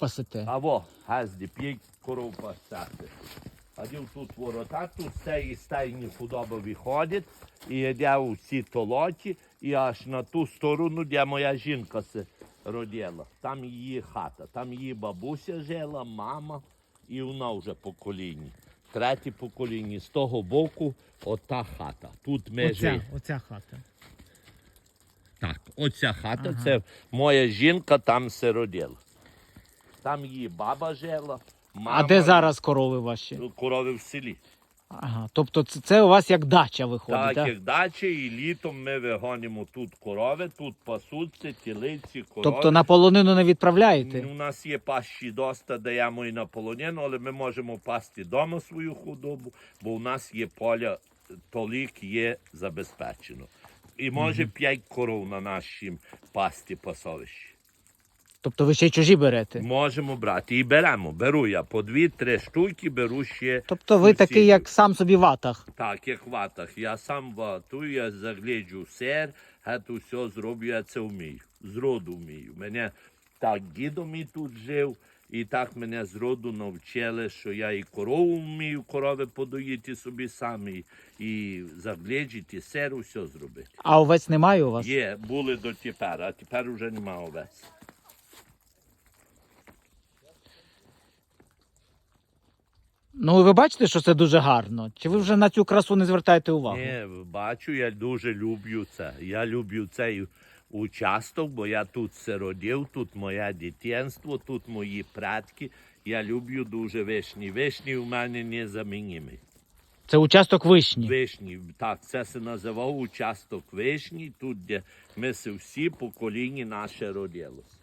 пасете? А во, газді, п'ять коров пасати. А дів тут ворота, тут з цієї стайні худоба виходить, і йде у ці толоті, і аж на ту сторону, де моя жінка се родила. Там її хата, там її бабуся жила, мама, і вона вже покоління. Третє покоління. З того боку ота хата. Тут ми жили. оця хата. Так, оця хата, Ага. це моя жінка там се родила. Там її баба жила, мама. А де зараз корови ваші? Корови в селі. Ага. Тобто це, це у вас як дача виходить, Так, так? як дача, і літом ми вигонимо тут корови, тут пасуться, тілиці, корови. Тобто на полонину не відправляєте? У нас є пащі доста, даємо і на полонину, але ми можемо пасти вдома свою худобу, бо у нас є поля, толік є забезпечено. І може п'ять коров на нашім пасті пасовищі. Тобто ви ще й чужі берете? Можемо брати. І беремо. Беру я по дві-три штуки, беру ще. Тобто ви усі. такий, як сам собі ватах. Так, як ватах. Я сам ватую, я загляджу сер, гету все зроблю, я це вмію. Зроду вмію. Мене так дідо мій тут жив, і так мене зроду навчили, що я і корову вмію, корови подоїти собі самі, і загляджити сер, все зробити. А овець немає у вас? Є, були до тепер, а тепер вже нема овець. Ну ви бачите, що це дуже гарно. Чи ви вже на цю красу не звертаєте увагу? Ні, бачу, я дуже люблю це. Я люблю цей участок, бо я тут се родив, тут моє дитинство, тут мої предки. Я люблю дуже вишні. Вишні у мене незамінні. Це участок вишні. Вишні, так, це се називав участок вишні, тут, де ми всі покоління наше родилось.